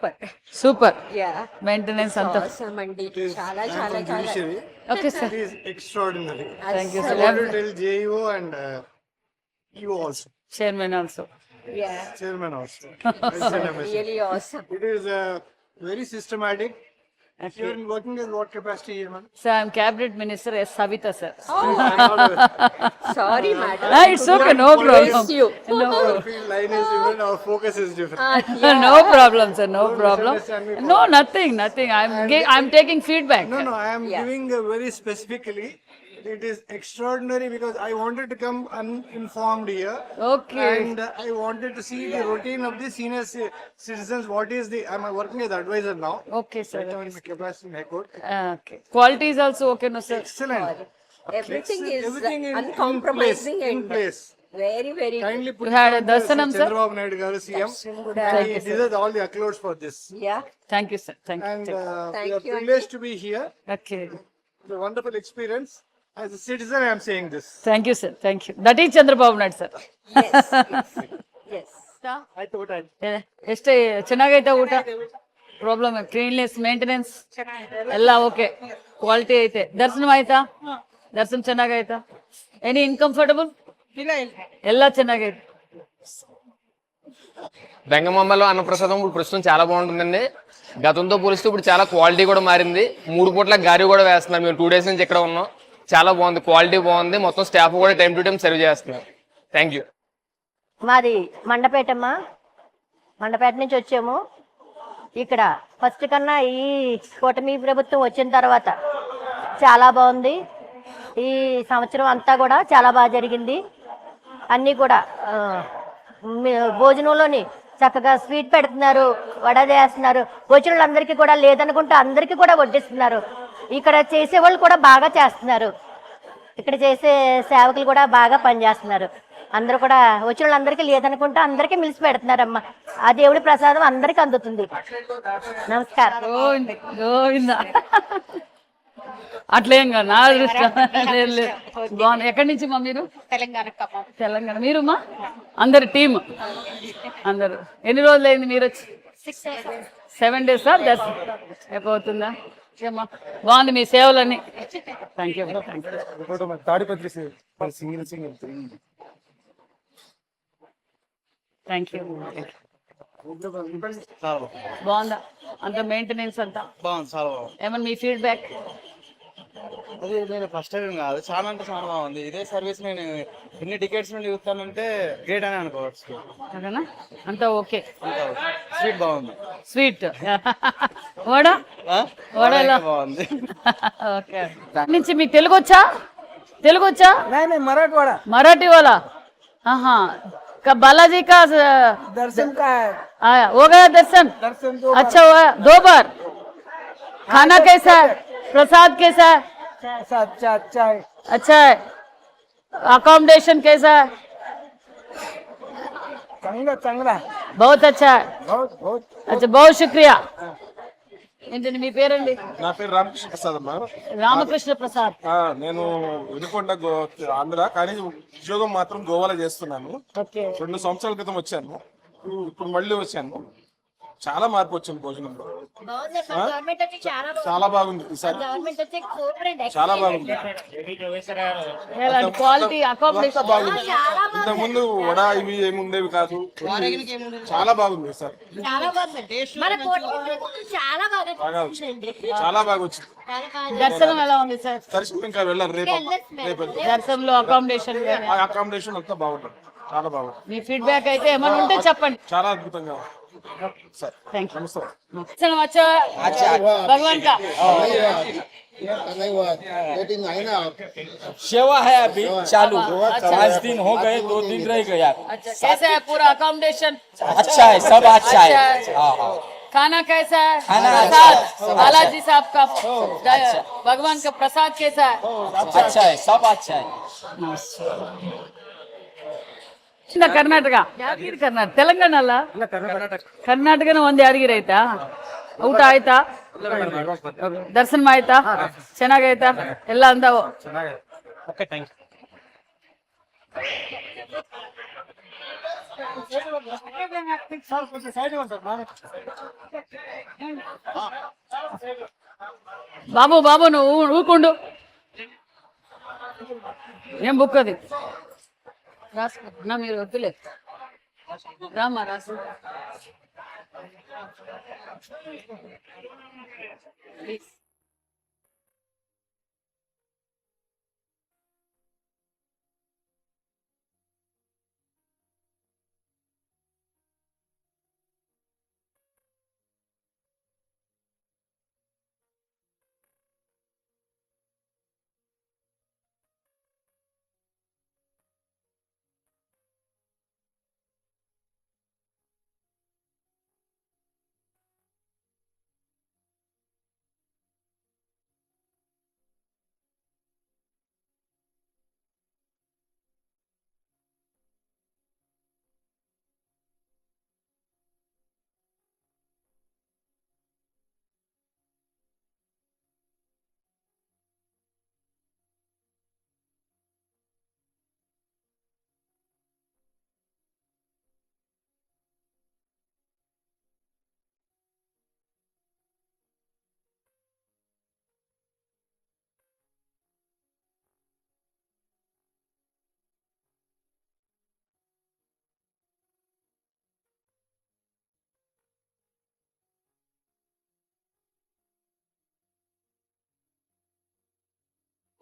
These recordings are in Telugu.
సూపర్ సూపర్ యా మెయింటెనెన్స్ అంతా అవసరం అండి చాలా చాలా చాలా judiciary. Okay sir It is extraordinary. Thank you I sir want to tell JEO and uh, you also, chairman also yeah chairman also. I send a message. Really అవసరం And you are working in what capacity, ma'am? Sir, I'm Cabinet Minister as Savita, sir. Oh, sorry, madam. It's okay, no problem. You. No problem. line is different, our focus is different. Uh, no problem, sir, no problem. No, nothing, nothing. I'm, I'm, I'm taking feedback. No, no, I am giving uh, very specifically it is extraordinary because I wanted to come uninformed here. Okay. And uh, I wanted to see the routine of the senior citizens. What is the? I'm working as advisor now. Okay, sir. Right now my capacity in okay. Quality is also okay, no, sir. Excellent. Everything is Everything is uncompromising in place. very, very. Kindly put You had a dasanam, sir? Chandrababu Naidu garu CM. Darshan Guda. All the accolades for this. Yeah. Thank you, sir. Thank you. And uh, Thank We are you, privileged to be here. Okay. It's a wonderful experience. As a citizen, I am saying this. thank you sir thank you that is chandrababu naidu sir yes yes I thought I. ಏ- ಎಷ್ಟೇ ಚೆನ್ನಾಗೈತೆ ಊಟ ಪ್ರಾಬ್ಲಮ್ ಕ್ಲೀನ್ನೆಸ್ ಮೇಂಟೆನೆನ್ಸ್ ಎಲ್ಲ ಓಕೆ ಕ್ವಾಲಿಟಿ ಐತೆ ದರ್ಶನ ಆಯ್ತಾ ದರ್ಶನ ಚೆನ್ನಾಗೈತಾ ಎನಿ ಇನ್ಕಂಫರ್ಟಬಲ್ ಎಲ್ಲ ಚೆನ್ನಾಗೈತೆ బెంగమమ్మలో అన్నప్రసాదం ఇప్పుడు ప్రస్తుతం చాలా బాగుంటుందండి గతంతో పోలిస్తే ఇప్పుడు చాలా క్వాలిటీ కూడా మారింది మూడు పూట్ల గారి కూడా వేస్తున్నారు మేము టూ డేస్ నుంచి ఇక్కడ ఉన్నాం చాలా బాగుంది క్వాలిటీ బాగుంది. మొత్తం స్టాఫ్ కూడా టైం టు టైం సర్వ్ చేస్తున్నారు. థ్యాంక్ యూ మాది మండపేటమ్మా. మండపేట నుంచి వచ్చాము. ఇక్కడ ఫస్ట్ కన్నా ఈ కూటమి ప్రభుత్వం వచ్చిన తర్వాత చాలా బాగుంది. ఈ సంవత్సరం అంతా కూడా చాలా బాగా జరిగింది. అన్నీ కూడా మీ- భోజనంలోని చక్కగా స్వీట్ పెడుతున్నారు వడ చేస్తున్నారు వచ్చిన వాళ్ళందరికీ కూడా లేదనుకుంటే అందరికీ కూడా వడ్డిస్తున్నారు. ఇక్కడ చేసేవాళ్ళు కూడా బాగా చేస్తున్నారు. ఇక్కడ చేసే సేవకులు కూడా బాగా పనిచేస్తున్నారు. అందరూ కూడా వచ్చిన వాళ్ళందరికీ లేదనుకుంటే అందరికీ మిలిసి పెడుతున్నారమ్మా. ఆ దేవుడి ప్రసాదం అందరికీ అందుతుంది. నమస్కారం. అట్లేం కాదు. నా అదృష్టం. లేదు, లేదు. బాగుంది. ఎక్కడి నుంచి మా మీరు? తెలంగాణ మీరు మా అందరు టీమ్. అందరు. ఎన్ని రోజులు అయింది మీరు వచ్చి? సెవెన్ డేస్ దస్ ఎక్కువ అవుతుందా ఏమ్మా? బాగుంది మీ సేవలన్నీ. థ్యాంక్ యూ థ్యాంక్ యూ బాగుందా. అంత మెయింటెనెన్స్ అంతా? బాగుంది చాలా బాగుంది. ఏమన్నా మీ ఫీడ్బ్యాక్ అది నేను ఫస్ట్ టైం కాదు చాలా అంటే చాలా బాగుంది ఇదే సర్వీస్ నేను ఎన్ని టికెట్స్ నుండి చూస్తానంటే గ్రేట్ అని అనుకోవచ్చు అదనా అంతా ఓకే స్వీట్ బాగుంది స్వీట్ వడా ఆ? వడ ఎలా? ఇంకా బాగుంది ఓకే నుంచి మీకు తెలుగు వచ్చా తెలుగు వచ్చా मराठवाड़ा मराठी वाला हाँ हाँ का बालाजी का दर्शन का है आया हो गया दर्शन दर्शन दो अच्छा हुआ दो बार खाना कैसा है प्रसाद कैसा है अच्छा अच्छा अच्छा है अच्छा है अकोमोडेशन कैसा है चांगला चांगला है बहुत अच्छा है बहुत बहुत अच्छा बहुत शुक्रिया ఏంటండి మీ పేరండి నా పేరు రామకృష్ణ ప్రసాద్ అమ్మా రామకృష్ణ ప్రసాద్ ఆ, నేను వినుకొండ గో ఆంధ్ర కానీ ఉద్యోగం మాత్రం గోవాలో చేస్తున్నాను ఓకే రెండు సంవత్సరాల క్రితం వచ్చాను ఇప్పుడు మళ్ళీ వచ్చాను చాలా మార్పు వచ్చింది భోజనంలో. గవర్నమెంట్ వచ్చి చాలా బాగుంది. ఈసారి చాలా బాగుంది. బాగుంది. ఇంతకు ముందు వడ ఇవి ఏమి ఉండేవి కాదు. చాలా బాగుంది సార్. చాలా బాగుంది. మన కోటి చాలా బాగా వచ్చింది. చాలా బాగా వచ్చింది. దర్శనం ఎలా ఉంది సార్ దర్శనం ఇంకా వెళ్ళాలి రేపు రేపు. దర్శనంలో అకామిడేషన్ ఆ అకామిడేషన్ అంతా బాగుంటుంది. చాలా బాగుంది మీ ఫీడ్బ్యాక్ అయితే ఏమైనా ఉంటే చెప్పండి. చాలా అద్భుతంగా थैंक यू सर अच्छा अच्छा भगवान का। सेवा है अभी चालू। अच्छा। पाँच दिन हो गए दो दिन रह गए अच्छा, कैसे है पूरा अकोमोडेशन अच्छा है सब अच्छा, अच्छा है। हाँ, हाँ। खाना कैसा है? खाना प्रसाद? बालाजी साहब का भगवान का प्रसाद कैसा है? अच्छा है सब अच्छा है। ಇಂದ ಕರ್ನಾಟಕ ಯಾದಗಿರಿ ಕರ್ನಾಟಕ ತೆಲಂಗಾಣ ಅಲ್ಲ ಕರ್ನಾಟಕನ ಒಂದ್ ಯಾದಗಿರಿ ಆಯ್ತಾ ಊಟ ಆಯ್ತಾ ದರ್ಶನ ಆಯ್ತಾ ಚೆನ್ನಾಗಾಯ್ತಾ ಎಲ್ಲ ಅಂದಾವು బాబు బాబు నువ్వు ఊకుండు ఏం బుక్ అది రాసుకుంటున్నా మీరు వద్దులే. రామా రాసు. ప్లీజ్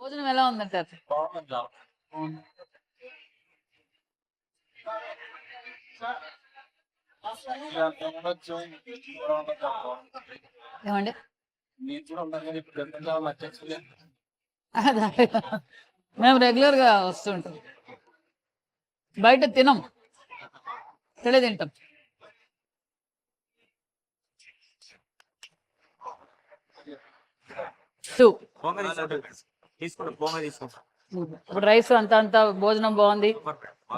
భోజనం ఎలా ఉందంటారు ఏమండి? అదే. మేము రెగ్యులర్గా వస్తుంటాం బయట తినం. ఇక్కడే తింటాం. టూ ఇప్పుడు రైస్ అంతా అంతా భోజనం బాగుంది.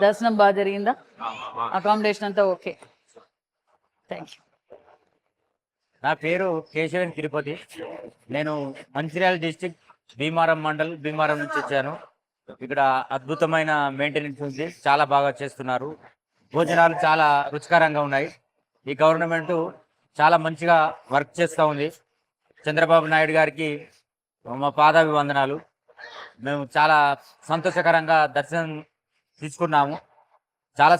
దర్శనం బాగా జరిగిందా? అకామిడేషన్ అంతా ఓకే. థ్యాంక్ యూ నా పేరు కేశవన్ తిరుపతి. నేను మంచిర్యాల డిస్టిక్ భీమారం మండల్ భీమారం నుంచి వచ్చాను. ఇక్కడ అద్భుతమైన మెయింటెనెన్స్ ఉంది. చాలా బాగా చేస్తున్నారు. భోజనాలు చాలా రుచికరంగా ఉన్నాయి. ఈ గవర్నమెంట్ చాలా మంచిగా వర్క్ చేస్తూ ఉంది. చంద్రబాబు నాయుడు గారికి మా పాదాభివందనాలు. మేము చాలా సంతోషకరంగా దర్శనం తీసుకున్నాము. చాలా